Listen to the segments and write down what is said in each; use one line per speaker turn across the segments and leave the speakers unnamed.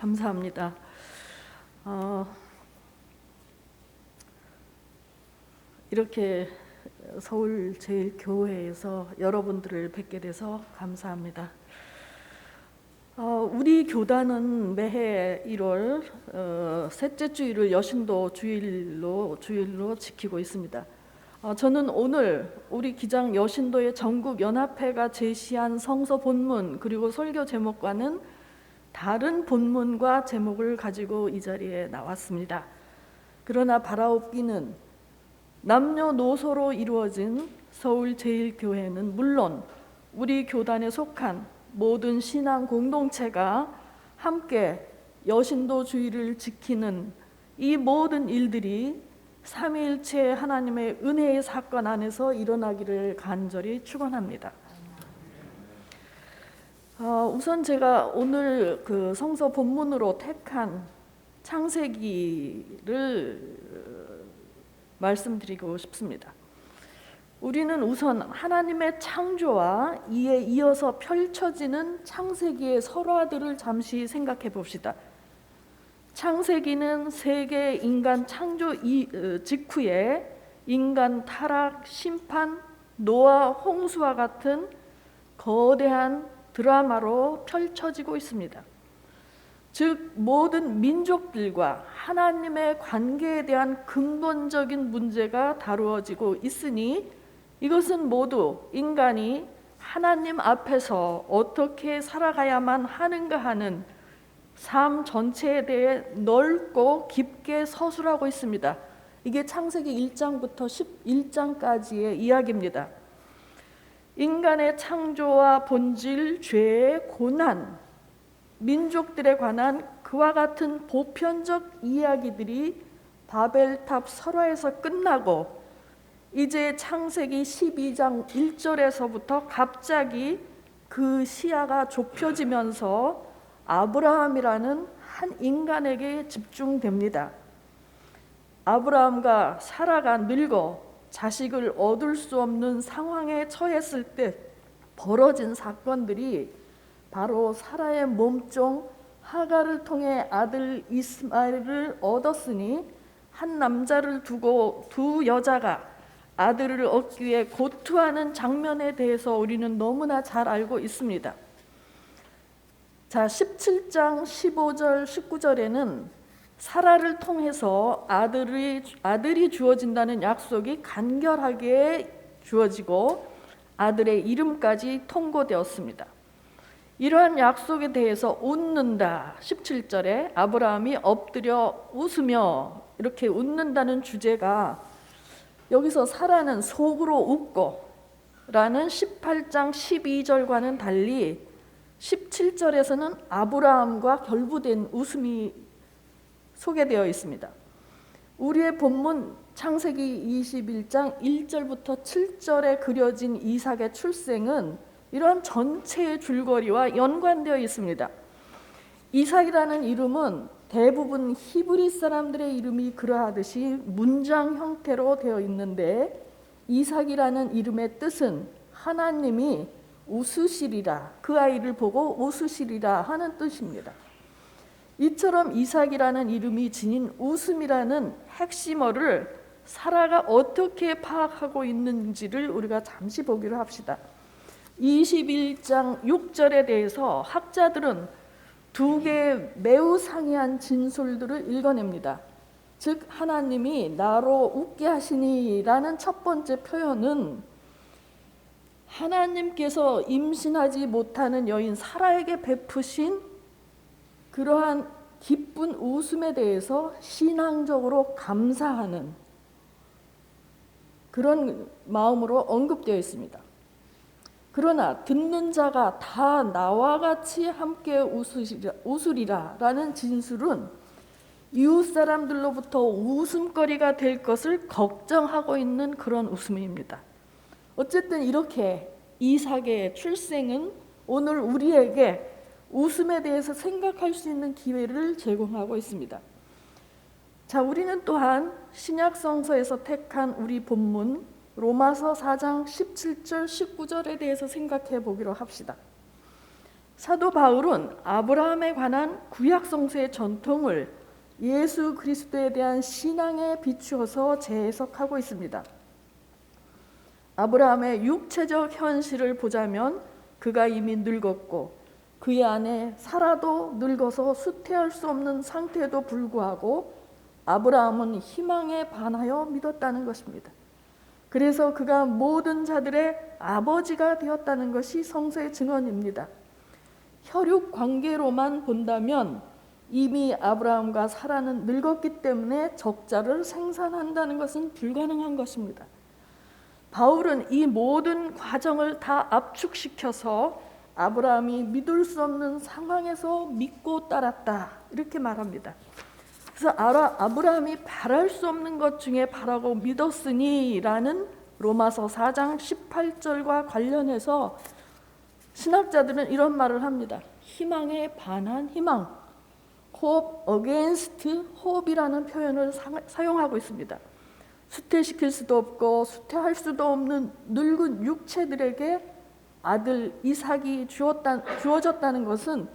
감사합니다. 어, 이렇게 서울 제일교회에서 여러분들을 뵙게 돼서 감사합니다. 어, 우리 교단은 매해 1월 어, 셋째 주일을 여신도 주일로 주일로 지키고 있습니다. 어, 저는 오늘 우리 기장 여신도의 전국 연합회가 제시한 성서 본문 그리고 설교 제목과는 다른 본문과 제목을 가지고 이 자리에 나왔습니다. 그러나 바라옵기는 남녀노소로 이루어진 서울 제일교회는 물론 우리 교단에 속한 모든 신앙 공동체가 함께 여신도 주의를 지키는 이 모든 일들이 삼위일체 하나님의 은혜의 사건 안에서 일어나기를 간절히 축원합니다. 어, 우선 제가 오늘 그 성서 본문으로 택한 창세기를 말씀드리고 싶습니다. 우리는 우선 하나님의 창조와 이에 이어서 펼쳐지는 창세기의 설화들을 잠시 생각해 봅시다. 창세기는 세계 인간 창조 직후에 인간 타락, 심판, 노아, 홍수와 같은 거대한 드라마로 펼쳐지고 있습니다. 즉 모든 민족들과 하나님의 관계에 대한 근본적인 문제가 다루어지고 있으니 이것은 모두 인간이 하나님 앞에서 어떻게 살아가야만 하는가 하는 삶 전체에 대해 넓고 깊게 서술하고 있습니다. 이게 창세기 1장부터 11장까지의 이야기입니다. 인간의 창조와 본질, 죄, 고난, 민족들에 관한 그와 같은 보편적 이야기들이 바벨탑 설화에서 끝나고 이제 창세기 12장 1절에서부터 갑자기 그 시야가 좁혀지면서 아브라함이라는 한 인간에게 집중됩니다. 아브라함과 사라가 늙어 자식을 얻을 수 없는 상황에 처했을 때 벌어진 사건들이 바로 사라의 몸종 하가를 통해 아들 이스마엘을 얻었으니 한 남자를 두고 두 여자가 아들을 얻기 위해 고투하는 장면에 대해서 우리는 너무나 잘 알고 있습니다. 자, 17장 15절 19절에는 사라를 통해서 아들이 아들이 주어진다는 약속이 간결하게 주어지고 아들의 이름까지 통고되었습니다. 이러한 약속에 대해서 웃는다. 17절에 아브라함이 엎드려 웃으며 이렇게 웃는다는 주제가 여기서 사라는 속으로 웃고 라는 18장 12절과는 달리 17절에서는 아브라함과 결부된 웃음이 소개되어 있습니다. 우리의 본문 창세기 21장 1절부터 7절에 그려진 이삭의 출생은 이러한 전체의 줄거리와 연관되어 있습니다. 이삭이라는 이름은 대부분 히브리 사람들의 이름이 그러하듯이 문장 형태로 되어 있는데 이삭이라는 이름의 뜻은 하나님이 웃으시리라 그 아이를 보고 웃으시리라 하는 뜻입니다. 이처럼 이삭이라는 이름이 지닌 웃음이라는 핵심어를 사라가 어떻게 파악하고 있는지를 우리가 잠시 보기로 합시다. 21장 6절에 대해서 학자들은 두 개의 매우 상이한 진술들을 읽어냅니다. 즉 하나님이 나로 웃게 하시니라는 첫 번째 표현은 하나님께서 임신하지 못하는 여인 사라에게 베푸신 그러한 기쁜 웃음에 대해서 신앙적으로 감사하는 그런 마음으로 언급되어 있습니다. 그러나 듣는 자가 다 나와 같이 함께 웃으리라, 웃으리라 라는 진술은 이웃 사람들로부터 웃음거리가 될 것을 걱정하고 있는 그런 웃음입니다. 어쨌든 이렇게 이삭의 출생은 오늘 우리에게 웃음에 대해서 생각할 수 있는 기회를 제공하고 있습니다. 자, 우리는 또한 신약 성서에서 택한 우리 본문 로마서 4장 17절 19절에 대해서 생각해 보기로 합시다. 사도 바울은 아브라함에 관한 구약 성서의 전통을 예수 그리스도에 대한 신앙에 비추어서 재해석하고 있습니다. 아브라함의 육체적 현실을 보자면 그가 이미 늙었고 그의 아내 사라도 늙어서 수태할 수 없는 상태에도 불구하고 아브라함은 희망에 반하여 믿었다는 것입니다. 그래서 그가 모든 자들의 아버지가 되었다는 것이 성서의 증언입니다. 혈육 관계로만 본다면 이미 아브라함과 사라는 늙었기 때문에 적자를 생산한다는 것은 불가능한 것입니다. 바울은 이 모든 과정을 다 압축시켜서 아브라함이 믿을 수 없는 상황에서 믿고 따랐다 이렇게 말합니다. 그래서 아브라함이 바랄 수 없는 것 중에 바라고 믿었으니라는 로마서 4장 18절과 관련해서 신학자들은 이런 말을 합니다. 희망에 반한 희망, hope against hope이라는 표현을 사용하고 있습니다. 수태시킬 수도 없고 수태할 수도 없는 늙은 육체들에게 아들 이삭이 주었다, 주어졌다는 것은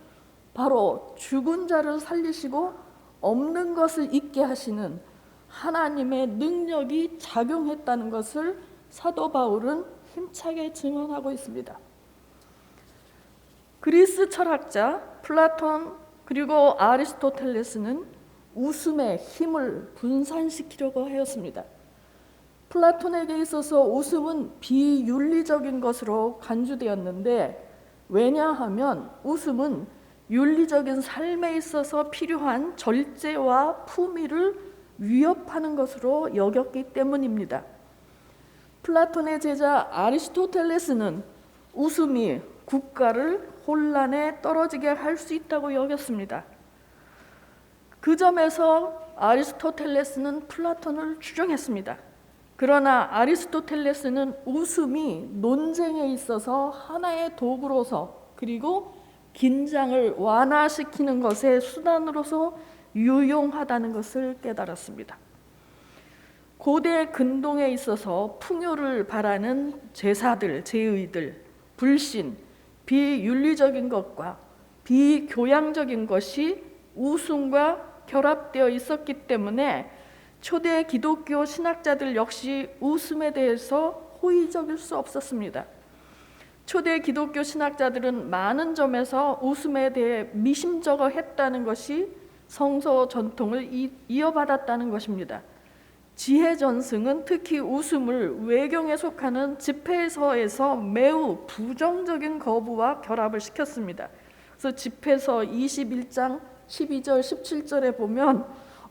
바로 죽은 자를 살리시고 없는 것을 있게 하시는 하나님의 능력이 작용했다는 것을 사도 바울은 힘차게 증언하고 있습니다. 그리스 철학자 플라톤 그리고 아리스토텔레스는 웃음의 힘을 분산시키려고 하였습니다. 플라톤에게 있어서 웃음은 비윤리적인 것으로 간주되었는데 왜냐하면 웃음은 윤리적인 삶에 있어서 필요한 절제와 품위를 위협하는 것으로 여겼기 때문입니다. 플라톤의 제자 아리스토텔레스는 웃음이 국가를 혼란에 떨어지게 할 수 있다고 여겼습니다. 그 점에서 아리스토텔레스는 플라톤을 추종했습니다. 그러나 아리스토텔레스는 웃음이 논쟁에 있어서 하나의 도구로서 그리고 긴장을 완화시키는 것의 수단으로서 유용하다는 것을 깨달았습니다. 고대 근동에 있어서 풍요를 바라는 제사들, 제의들, 불신, 비윤리적인 것과 비교양적인 것이 웃음과 결합되어 있었기 때문에 초대 기독교 신학자들 역시 웃음에 대해서 호의적일 수 없었습니다. 초대 기독교 신학자들은 많은 점에서 웃음에 대해 미심쩍어 했다는 것이 성서 전통을 이어받았다는 것입니다. 지혜 전승은 특히 웃음을 외경에 속하는 집회서에서 매우 부정적인 거부와 결합을 시켰습니다. 그래서 집회서 21장 12절 17절에 보면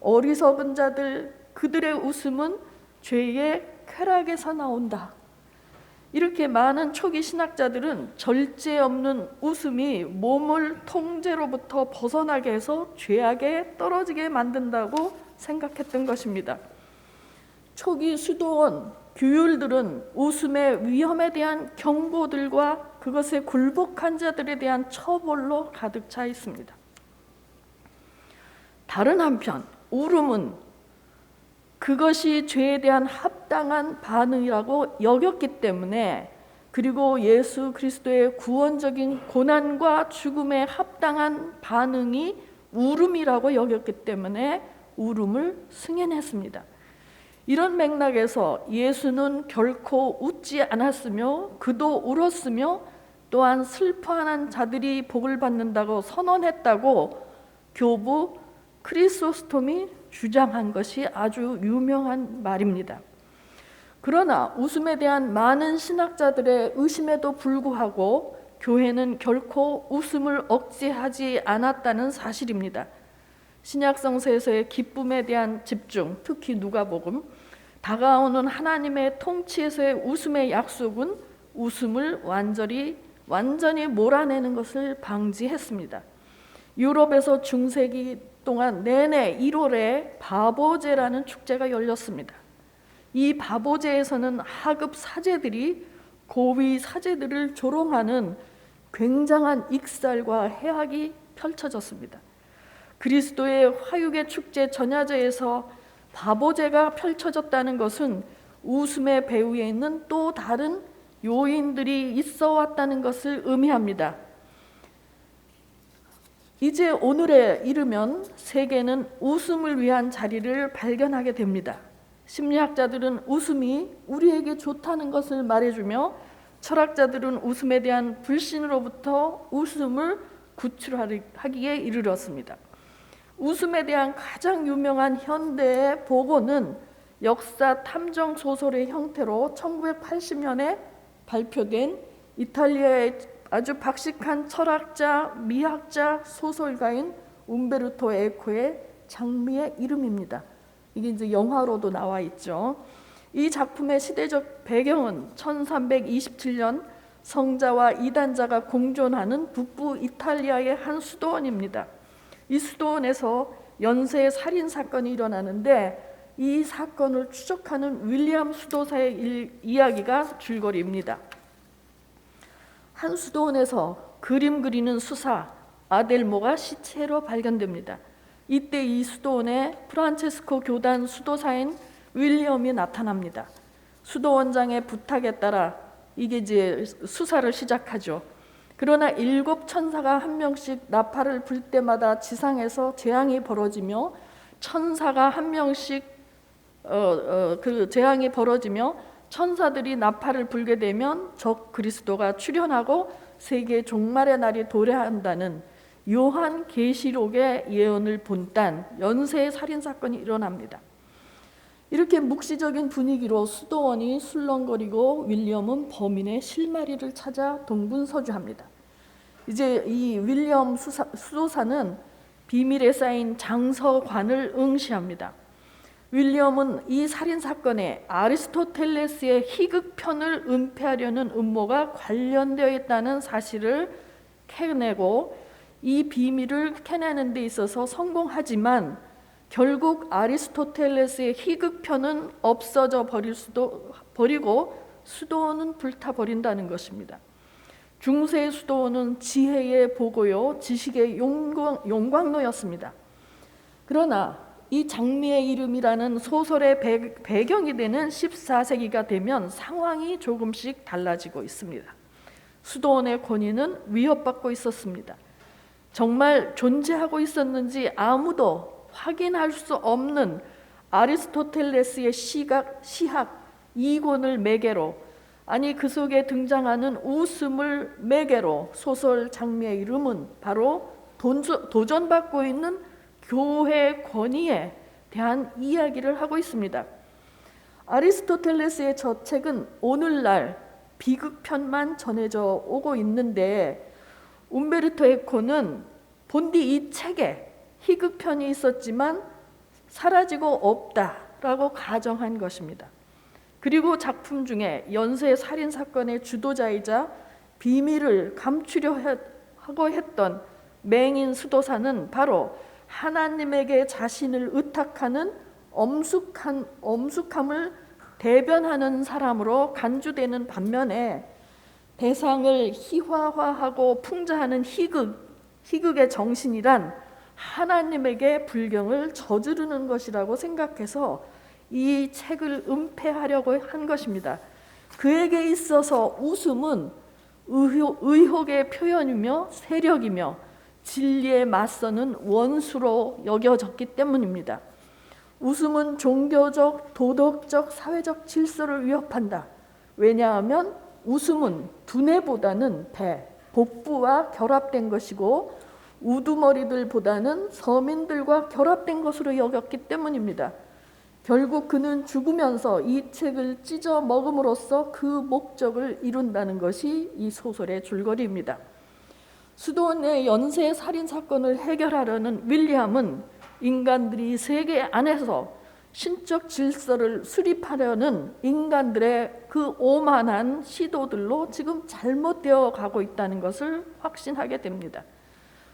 어리석은 자들 그들의 웃음은 죄의 쾌락에서 나온다. 이렇게 많은 초기 신학자들은 절제 없는 웃음이 몸을 통제로부터 벗어나게 해서 죄악에 떨어지게 만든다고 생각했던 것입니다. 초기 수도원 규율들은 웃음의 위험에 대한 경고들과 그것에 굴복한 자들에 대한 처벌로 가득 차 있습니다. 다른 한편 울음은 그것이 죄에 대한 합당한 반응이라고 여겼기 때문에 그리고 예수 그리스도의 구원적인 고난과 죽음에 합당한 반응이 울음이라고 여겼기 때문에 울음을 승인했습니다. 이런 맥락에서 예수는 결코 웃지 않았으며 그도 울었으며 또한 슬퍼하는 자들이 복을 받는다고 선언했다고 교부 크리소스톰이 주장한 것이 아주 유명한 말입니다. 그러나 웃음에 대한 많은 신학자들의 의심에도 불구하고 교회는 결코 웃음을 억제하지 않았다는 사실입니다. 신약 성서에서의 기쁨에 대한 집중, 특히 누가복음, 다가오는 하나님의 통치에서의 웃음의 약속은 웃음을 완전히 완전히 몰아내는 것을 방지했습니다. 유럽에서 중세기 동안 내내 1월에 바보제라는 축제가 열렸습니다. 이 바보제에서는 하급 사제들이 고위 사제들을 조롱하는 굉장한 익살과 해악이 펼쳐졌습니다. 그리스도의 화육의 축제 전야제에서 바보제가 펼쳐졌다는 것은 웃음의 배후에 있는 또 다른 요인들이 있어 왔다는 것을 의미합니다. 이제 오늘에 이르면 세계는 웃음을 위한 자리를 발견하게 됩니다. 심리학자들은 웃음이 우리에게 좋다는 것을 말해주며 철학자들은 웃음에 대한 불신으로부터 웃음을 구출하기에 이르렀습니다. 웃음에 대한 가장 유명한 현대의 보고는 역사 탐정 소설의 형태로 1980년에 발표된 이탈리아의 아주 박식한 철학자, 미학자, 소설가인 움베르토 에코의 장미의 이름입니다. 이게 이제 영화로도 나와 있죠. 이 작품의 시대적 배경은 1327년 성자와 이단자가 공존하는 북부 이탈리아의 한 수도원입니다. 이 수도원에서 연쇄 살인 사건이 일어나는데 이 사건을 추적하는 윌리엄 수도사의 일, 이야기가 줄거리입니다. 한 수도원에서 그림 그리는 수사 아델모가 시체로 발견됩니다. 이때 이 수도원에 프란체스코 교단 수도사인 윌리엄이 나타납니다. 수도원장의 부탁에 따라 이게 이제 수사를 시작하죠. 그러나 일곱 천사가 한 명씩 나팔을 불 때마다 지상에서 재앙이 벌어지며 천사가 한 명씩 어, 어, 그 재앙이 벌어지며 천사들이 나팔을 불게 되면 적 그리스도가 출현하고 세계 종말의 날이 도래한다는 요한 계시록의 예언을 본딴 연쇄 살인 사건이 일어납니다. 이렇게 묵시적인 분위기로 수도원이 술렁거리고 윌리엄은 범인의 실마리를 찾아 동분서주합니다. 이제 이 윌리엄 수사, 수도사는 비밀에 쌓인 장서관을 응시합니다. 윌리엄은 이 살인 사건에 아리스토텔레스의 희극편을 은폐하려는 음모가 관련되어 있다는 사실을 캐내고 이 비밀을 캐내는 데 있어서 성공하지만 결국 아리스토텔레스의 희극편은 없어져 버릴 수도 버리고 수도원은 불타 버린다는 것입니다. 중세 수도원은 지혜의 보고요, 지식의 용광, 용광로였습니다. 그러나 이 장미의 이름이라는 소설의 배, 경이 되는 14세기가 되면 상황이 조금씩 달라지고 있습니다. 수도원의 권위는 위협받고 있었습니다. 정말 존재하고 있었는지 아무도 확인할 수 없는 아리스토텔레스의 시각, 시학 이권을 매개로 아니 그 속에 등장하는 웃음을 매개로 소설 장미의 이름은 바로 도전받고 있는 교회 권위에 대한 이야기를 하고 있습니다. 아리스토텔레스의 저 책은 오늘날 비극편만 전해져 오고 있는데 움베르토 에코는 본디 이 책에 희극편이 있었지만 사라지고 없다라고 가정한 것입니다. 그리고 작품 중에 연쇄 살인 사건의 주도자이자 비밀을 감추려 하고 했던 맹인 수도사는 바로 하나님에게 자신을 의탁하는 엄숙한 엄숙함을 대변하는 사람으로 간주되는 반면에 대상을 희화화하고 풍자하는 희극 희극의 정신이란 하나님에게 불경을 저지르는 것이라고 생각해서 이 책을 은폐하려고 한 것입니다. 그에게 있어서 웃음은 의혹, 의 표현이며 세력이며 진리에 맞서는 원수로 여겨졌기 때문입니다. 웃음은 종교적, 도덕적, 사회적 질서를 위협한다. 왜냐하면 웃음은 두뇌보다는 배, 복부와 결합된 것이고 우두머리들보다는 서민들과 결합된 것으로 여겼기 때문입니다. 결국 그는 죽으면서 이 책을 찢어 먹음으로써 그 목적을 이룬다는 것이 이 소설의 줄거리입니다. 수도원의 연쇄 살인 사건을 해결하려는 윌리엄은 인간들이 세계 안에서 신적 질서를 수립하려는 인간들의 그 오만한 시도들로 지금 잘못되어 가고 있다는 것을 확신하게 됩니다.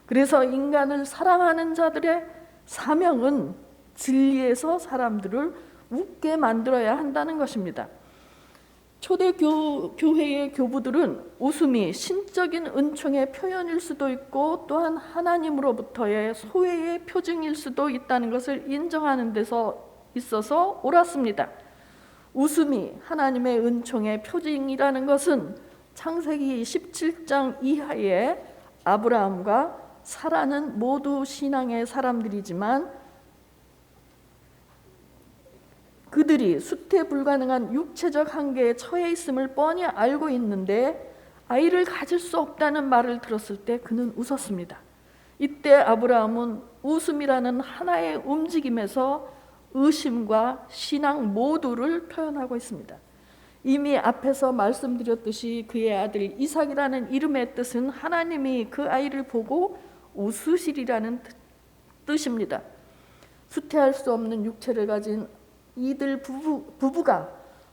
그래서 인간을 사랑하는 자들의 사명은 진리에서 사람들을 웃게 만들어야 한다는 것입니다. 초대 교, 교회의 교부들은 웃음이 신적인 은총의 표현일 수도 있고 또한 하나님으로부터의 소외의 표징일 수도 있다는 것을 인정하는 데서 있어서 옳았습니다. 웃음이 하나님의 은총의 표징이라는 것은 창세기 17장 이하에 아브라함과 사라는 모두 신앙의 사람들이지만 그들이 수태 불가능한 육체적 한계에 처해 있음을 뻔히 알고 있는데 아이를 가질 수 없다는 말을 들었을 때 그는 웃었습니다. 이때 아브라함은 웃음이라는 하나의 움직임에서 의심과 신앙 모두를 표현하고 있습니다. 이미 앞에서 말씀드렸듯이 그의 아들 이삭이라는 이름의 뜻은 하나님이 그 아이를 보고 웃으시리라는 뜻입니다. 수태할 수 없는 육체를 가진 이들 부부, 부부가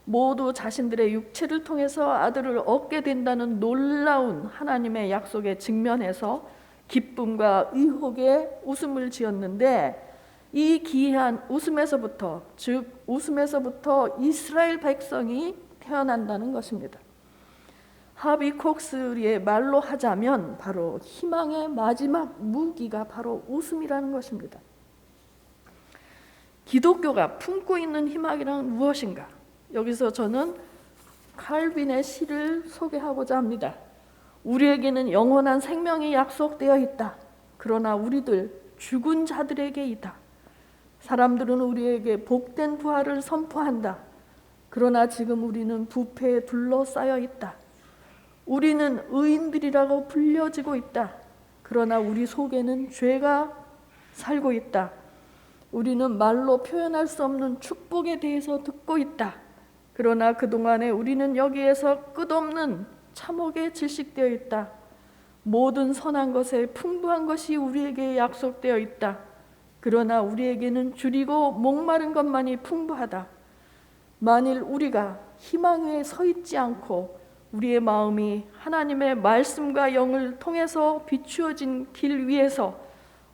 모두 자신들의 육체를 통해서 아들을 얻게 된다는 놀라운 하나님의 약속에 직면해서 기쁨과 의혹에 웃음을 지었는데 이 기이한 웃음에서부터 즉 웃음에서부터 이스라엘 백성이 태어난다는 것입니다. 하비 콕스의 말로 하자면 바로 희망의 마지막 무기가 바로 웃음이라는 것입니다. 기독교가 품고 있는 희망이란 무엇인가? 여기서 저는 칼빈의 시를 소개하고자 합니다. 우리에게는 영원한 생명이 약속되어 있다. 그러나 우리들 죽은 자들에게 이다. 사람들은 우리에게 복된 부활을 선포한다. 그러나 지금 우리는 부패에 둘러싸여 있다. 우리는 의인들이라고 불려지고 있다. 그러나 우리 속에는 죄가 살고 있다. 우리는 말로 표현할 수 없는 축복에 대해서 듣고 있다. 그러나 그동안에 우리는 여기에서 끝없는 참혹에 질식되어 있다. 모든 선한 것에 풍부한 것이 우리에게 약속되어 있다. 그러나 우리에게는 줄이고 목마른 것만이 풍부하다. 만일 우리가 희망 위에 서 있지 않고 우리의 마음이 하나님의 말씀과 영을 통해서 비추어진 길 위에서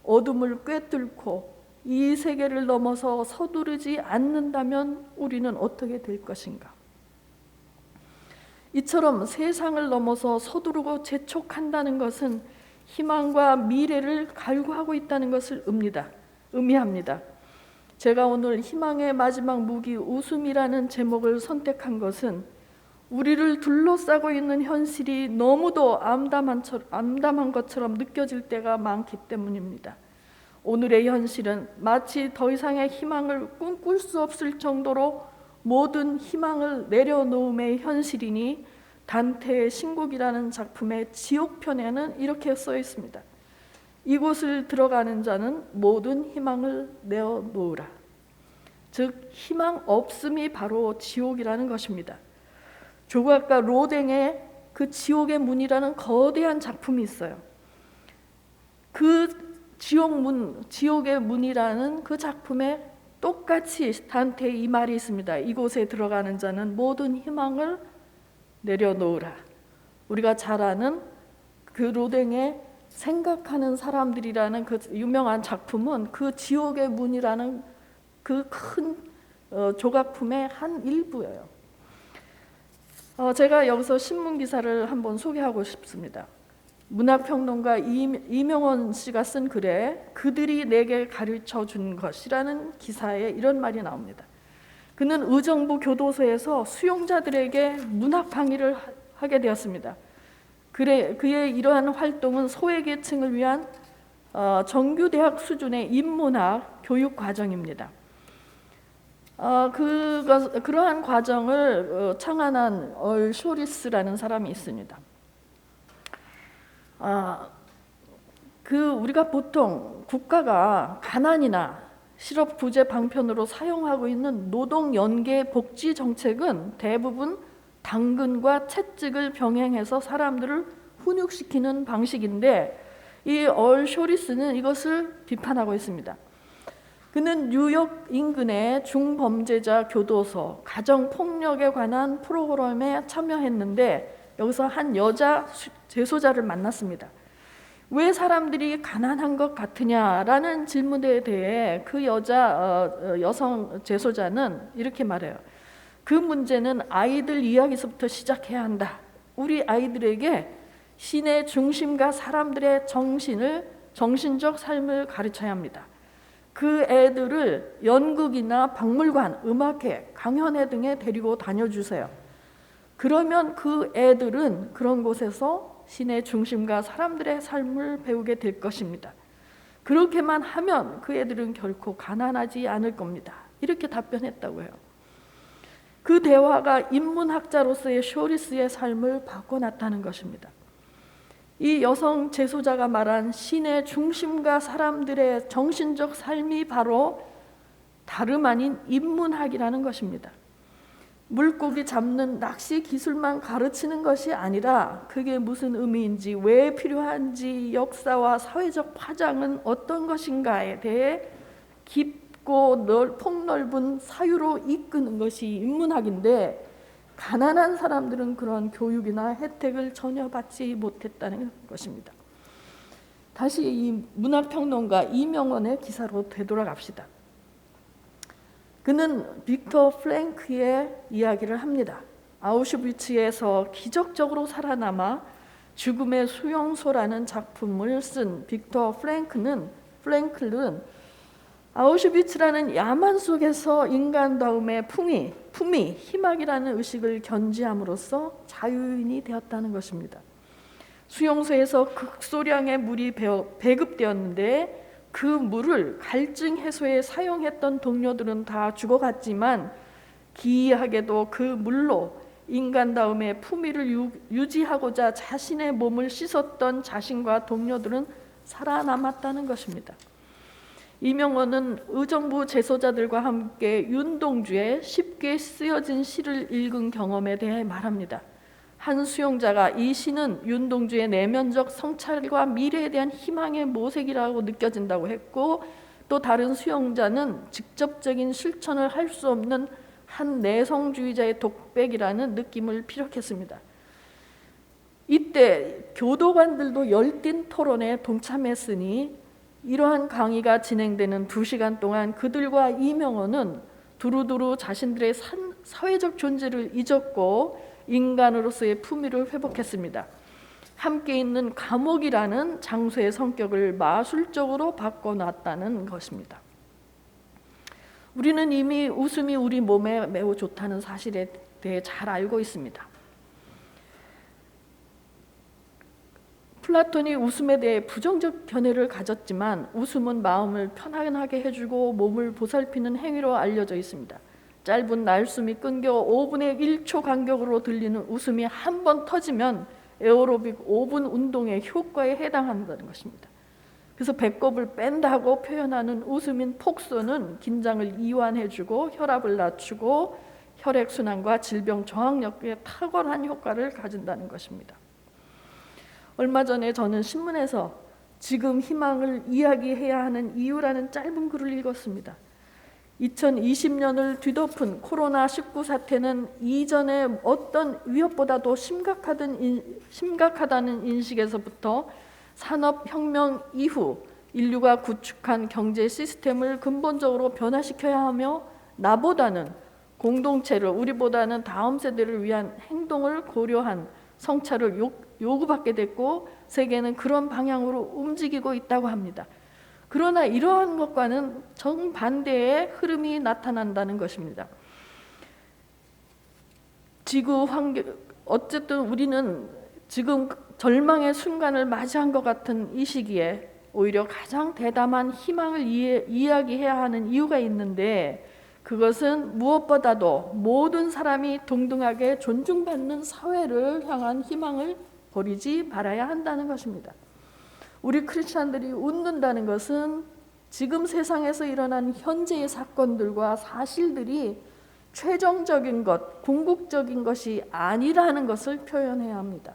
어둠을 꿰뚫고 이 세계를 넘어서 서두르지 않는다면 우리는 어떻게 될 것인가? 이처럼 세상을 넘어서 서두르고 재촉한다는 것은 희망과 미래를 갈구하고 있다는 것을 읍니다. 의미합니다. 제가 오늘 희망의 마지막 무기 웃음이라는 제목을 선택한 것은 우리를 둘러싸고 있는 현실이 너무도 암담한, 암담한 것처럼 느껴질 때가 많기 때문입니다. 오늘의 현실은 마치 더 이상의 희망을 꿈꿀 수 없을 정도로 모든 희망을 내려놓음의 현실이니 단테의 신곡이라는 작품의 지옥편에는 이렇게 써 있습니다. 이곳을 들어가는 자는 모든 희망을 내어놓으라. 즉 희망 없음이 바로 지옥이라는 것입니다. 조각가 로댕의 그 지옥의 문이라는 거대한 작품이 있어요. 그 지옥 문, 지옥의 문이라는 그 작품에 똑같이 단테의 이 말이 있습니다. 이곳에 들어가는 자는 모든 희망을 내려놓으라. 우리가 잘 아는 그 로댕의 생각하는 사람들이라는 그 유명한 작품은 그 지옥의 문이라는 그큰 어, 조각품의 한 일부예요. 어, 제가 여기서 신문 기사를 한번 소개하고 싶습니다. 문학평론가 이명원 씨가 쓴 글에 그들이 내게 가르쳐 준 것이라는 기사에 이런 말이 나옵니다. 그는 의정부 교도소에서 수용자들에게 문학 강의를 하게 되었습니다. 그래, 그의 이러한 활동은 소외계층을 위한 어, 정규대학 수준의 인문학 교육 과정입니다. 어, 그것, 그러한 과정을 어, 창안한 얼 쇼리스라는 사람이 있습니다. 아, 그 우리가 보통 국가가 가난이나 실업 구제 방편으로 사용하고 있는 노동 연계 복지 정책은 대부분 당근과 채찍을 병행해서 사람들을 훈육시키는 방식인데 이 얼 쇼리스는 이것을 비판하고 있습니다. 그는 뉴욕 인근의 중범죄자 교도소 가정 폭력에 관한 프로그램에 참여했는데 여기서 한 여자 재소자를 만났습니다. 왜 사람들이 가난한 것 같으냐라는 질문에 대해 그 여자 어, 어, 여성 재소자는 이렇게 말해요. 그 문제는 아이들 이야기서부터 시작해야 한다. 우리 아이들에게 신의 중심과 사람들의 정신을 정신적 삶을 가르쳐야 합니다. 그 애들을 연극이나 박물관, 음악회, 강연회 등에 데리고 다녀 주세요. 그러면 그 애들은 그런 곳에서 신의 중심과 사람들의 삶을 배우게 될 것입니다. 그렇게만 하면 그 애들은 결코 가난하지 않을 겁니다. 이렇게 답변했다고 해요. 그 대화가 인문학자로서의 쇼리스의 삶을 바꿔놨다는 것입니다. 이 여성 제소자가 말한 신의 중심과 사람들의 정신적 삶이 바로 다름 아닌 인문학이라는 것입니다. 물고기 잡는 낚시 기술만 가르치는 것이 아니라 그게 무슨 의미인지 왜 필요한지 역사와 사회적 파장은 어떤 것인가에 대해 깊고 넓, 폭넓은 사유로 이끄는 것이 인문학인데 가난한 사람들은 그런 교육이나 혜택을 전혀 받지 못했다는 것입니다. 다시 이 문학평론가 이명원의 기사로 되돌아갑시다. 그는 빅터 플랭크의 이야기를 합니다. 아우슈비츠에서 기적적으로 살아남아 죽음의 수용소라는 작품을 쓴 빅터 플랭크는 플랭클은 아우슈비츠라는 야만 속에서 인간다움의 풍이, 품이 희망이라는 의식을 견지함으로써 자유인이 되었다는 것입니다. 수용소에서 극소량의 물이 배급되었는데 그 물을 갈증 해소에 사용했던 동료들은 다 죽어갔지만 기이하게도 그 물로 인간다움의 품위를 유지하고자 자신의 몸을 씻었던 자신과 동료들은 살아남았다는 것입니다. 이명원은 의정부 재소자들과 함께 윤동주의 쉽게 쓰여진 시를 읽은 경험에 대해 말합니다. 한 수용자가 이 시는 윤동주의 내면적 성찰과 미래에 대한 희망의 모색이라고 느껴진다고 했고 또 다른 수용자는 직접적인 실천을 할 수 없는 한 내성주의자의 독백이라는 느낌을 피력했습니다. 이때 교도관들도 열띤 토론에 동참했으니 이러한 강의가 진행되는 두 시간 동안 그들과 이명호는 두루두루 자신들의 산, 사회적 존재를 잊었고 인간으로서의 품위를 회복했습니다. 함께 있는 감옥이라는 장소의 성격을 마술적으로 바꿔놨다는 것입니다. 우리는 이미 웃음이 우리 몸에 매우 좋다는 사실에 대해 잘 알고 있습니다. 플라톤이 웃음에 대해 부정적 견해를 가졌지만 웃음은 마음을 편안하게 해주고 몸을 보살피는 행위로 알려져 있습니다. 짧은 날숨이 끊겨 5분의 1초 간격으로 들리는 웃음이 한 번 터지면 에어로빅 5분 운동의 효과에 해당한다는 것입니다. 그래서 배꼽을 뺀다고 표현하는 웃음인 폭소는 긴장을 이완해주고 혈압을 낮추고 혈액순환과 질병 저항력에 탁월한 효과를 가진다는 것입니다. 얼마 전에 저는 신문에서 지금 희망을 이야기해야 하는 이유라는 짧은 글을 읽었습니다. 2020년을 뒤덮은 코로나19 사태는 이전의 어떤 위협보다도 심각하다는 인식에서부터 산업혁명 이후 인류가 구축한 경제 시스템을 근본적으로 변화시켜야 하며 나보다는 공동체를 우리보다는 다음 세대를 위한 행동을 고려한 성찰을 요구받게 됐고 세계는 그런 방향으로 움직이고 있다고 합니다. 그러나 이러한 것과는 정반대의 흐름이 나타난다는 것입니다. 지구 환경 어쨌든 우리는 지금 절망의 순간을 맞이한 것 같은 이 시기에 오히려 가장 대담한 희망을 이해, 이야기해야 하는 이유가 있는데 그것은 무엇보다도 모든 사람이 동등하게 존중받는 사회를 향한 희망을 버리지 말아야 한다는 것입니다. 우리 크리스천들이 웃는다는 것은 지금 세상에서 일어난 현재의 사건들과 사실들이 최종적인 것, 궁극적인 것이 아니라는 것을 표현해야 합니다.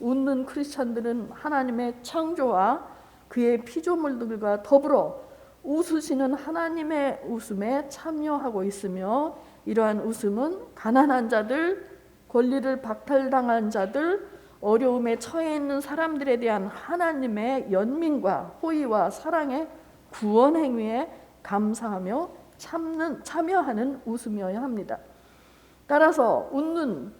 웃는 크리스천들은 하나님의 창조와 그의 피조물들과 더불어 웃으시는 하나님의 웃음에 참여하고 있으며 이러한 웃음은 가난한 자들, 권리를 박탈당한 자들, 어려움에 처해 있는 사람들에 대한 하나님의 연민과 호의와 사랑의 구원 행위에 감사하며 참는 참여하는 웃음이어야 합니다. 따라서 웃는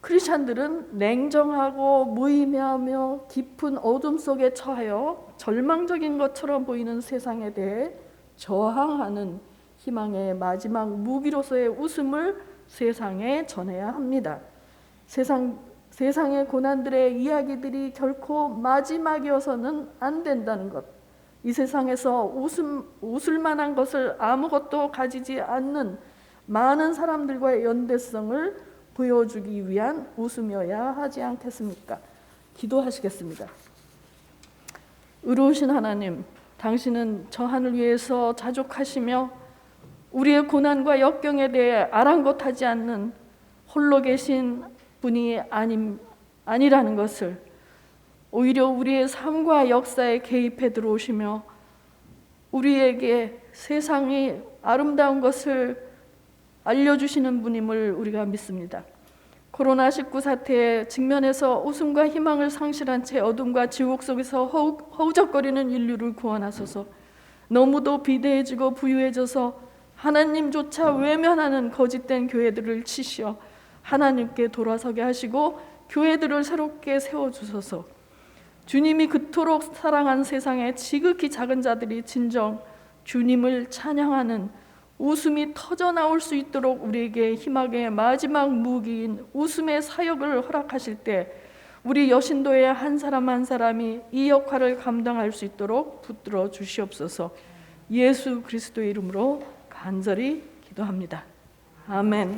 크리스천들은 냉정하고 무의미하며 깊은 어둠 속에 처하여 절망적인 것처럼 보이는 세상에 대해 저항하는 희망의 마지막 무기로서의 웃음을 세상에 전해야 합니다. 세상 세상의 고난들의 이야기들이 결코 마지막이어서는 안 된다는 것. 이 세상에서 웃음, 웃을 만한 것을 아무것도 가지지 않는 많은 사람들과의 연대성을 보여주기 위한 웃음이어야 하지 않겠습니까? 기도하시겠습니다. 의로우신 하나님, 당신은 저 하늘 위에서 자족하시며 우리의 고난과 역경에 대해 아랑곳하지 않는 홀로 계신 분이 아님, 아니라는 것을 오히려 우리의 삶과 역사에 개입해 들어오시며 우리에게 세상이 아름다운 것을 알려주시는 분임을 우리가 믿습니다. 코로나19 사태에 직면해서 웃음과 희망을 상실한 채 어둠과 지옥 속에서 허우, 허우적거리는 인류를 구원하소서 너무도 비대해지고 부유해져서 하나님조차 외면하는 거짓된 교회들을 치시어 하나님께 돌아서게 하시고 교회들을 새롭게 세워 주소서 주님이 그토록 사랑한 세상에 지극히 작은 자들이 진정 주님을 찬양하는 웃음이 터져 나올 수 있도록 우리에게 희망의 마지막 무기인 웃음의 사역을 허락하실 때 우리 여신도의 한 사람 한 사람이 이 역할을 감당할 수 있도록 붙들어 주시옵소서. 예수 그리스도의 이름으로 간절히 기도합니다. 아멘.